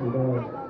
นึ่ง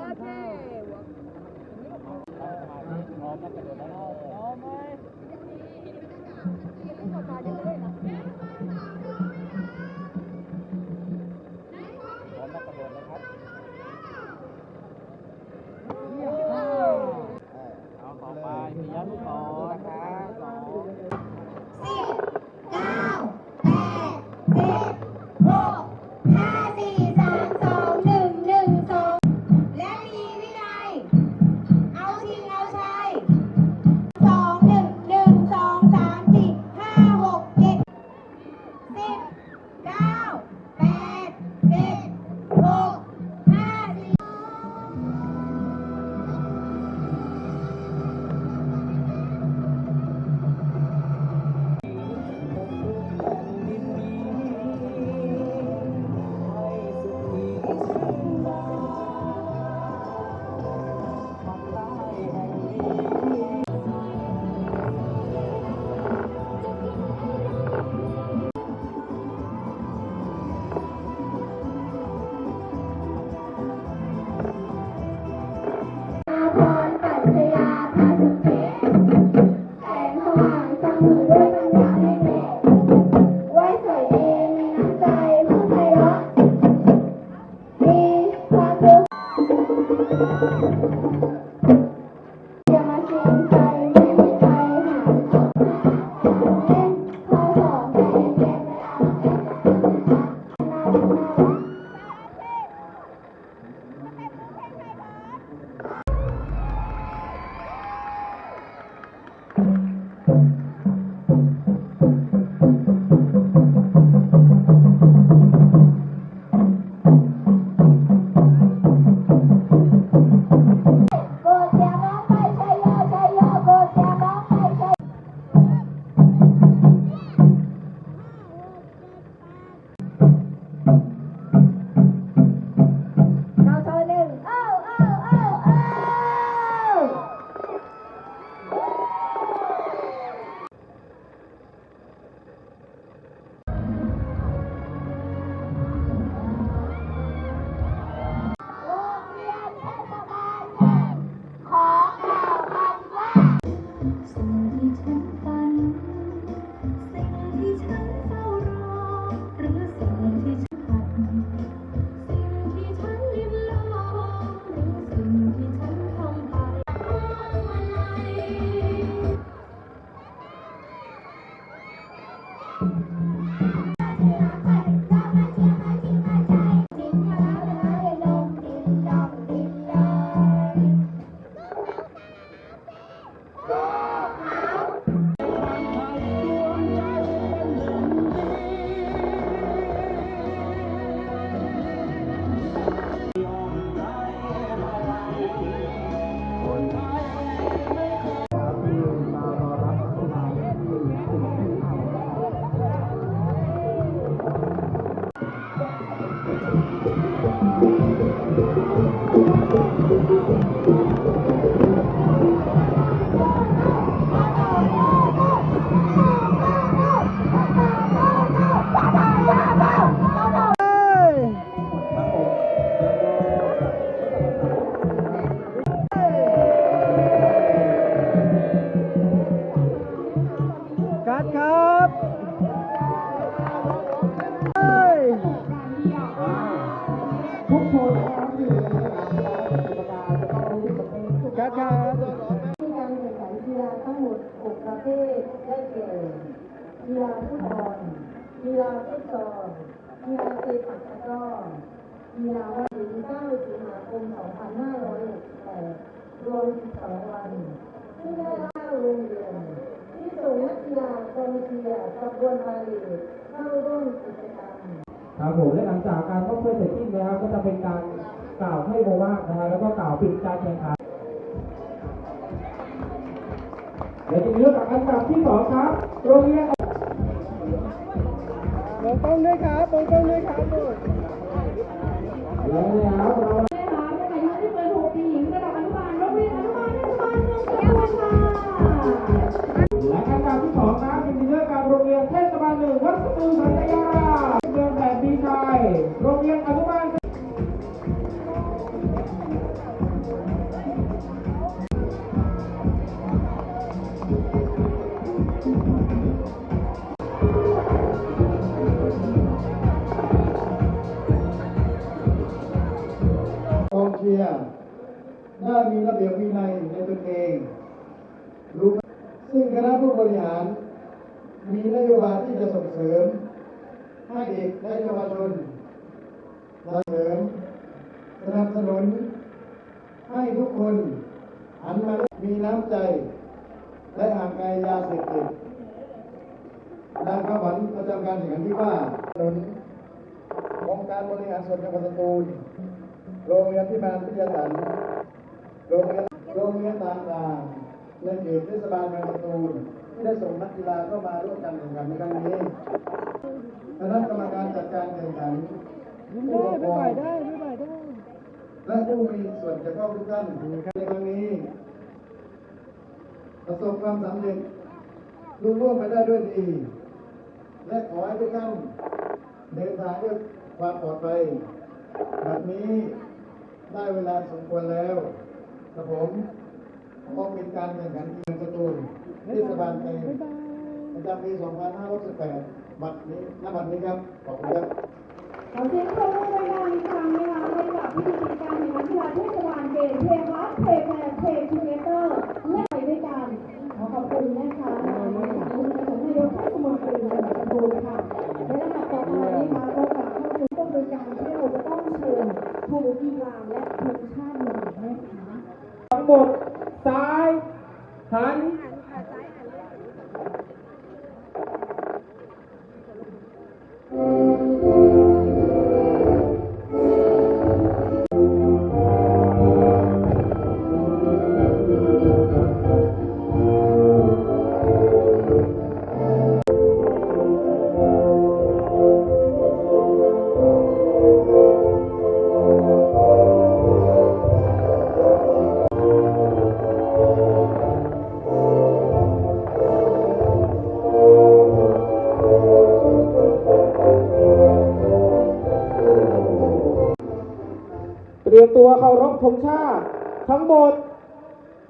เกีฬาฟุตบอลกีฬาฟุตซอลกีฬาเตะปักตะกร้อกีฬาว่ายน้ำ9สิงหาคม2568รวม12วันซึ่งได้เข้าโรงเรียนที่ส่งนักกีฬากองเชียร์ขบวนพาเหรดเข้าร่วมกิจกรรมครับผมและหลังจากการมอบถ้วยเสร็จสิ้นแล้วก็จะเป็นการกล่าวให้โอวานะฮะแล้วก็กล่าวปิดการแข่งขันและจะมีเรื่องอันดับที่สองครับโรงเรียน องกล้องด้วยครับมองกล้องด้วยครับลูกแล้วนะครับเรานะคะเป็นหมายเลขที่เบอร์หกปีหญิงระดับอนุบารงเรียนอนุบาลเทศบาลเมืองสกลนครและอับที่สองนะเป็นเรื่องการโรงเรียนเทศบาลหนึ่งวัดสตูสัญญาเดือนแบบดีไซน์โรงเรียนอนุบาล มีระเบียบวินัยในตนเองรู้ซึ่งคณะผู้บริหาร มีนโยบายที่จะส่งเสริม ให้เด็กและเยาวชนส่งเสริมสนับสนุน ให้ทุกคนหันมามีน้ำใจ และห่างไกลยาเสพติดดังคำขวัญประจำการแข่งขันที่ว่าถนนองค์การบริหารส่วนจังหวัดสตูลโรงเรียนพิบาลพิทยาสัน โรงเรียนโรงเรียนต่างๆในเขตเทศบาลเมืองสตูลที่ได้ส่งนักกีฬาเข้ามาร่วมการแข่งขันในครั้งนี้คณะกรรมการจัดการแข่งขันยิ้มได้ไม่ไหวได้และผู้มีส่วนเกี่ยวข้องทุกท่านในครั้งนี้ ประสบความสำเร็จลุล่วงไปได้ด้วยดี และขอให้ทุกท่านเดินทางด้วยความปลอดภัยแบบนี้ได้เวลาสมควรแล้ว กับผมพบเป็นการแข่งขันเกีฬาสตูลเทศบาลเตยประจำปี 2568 บัตรนี้ณบัตรนี้ครับ ขอบคุณครับขอเสียงปรบมือดังๆอีกครั้งนะคะให้กับพิธีการ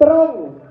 trono.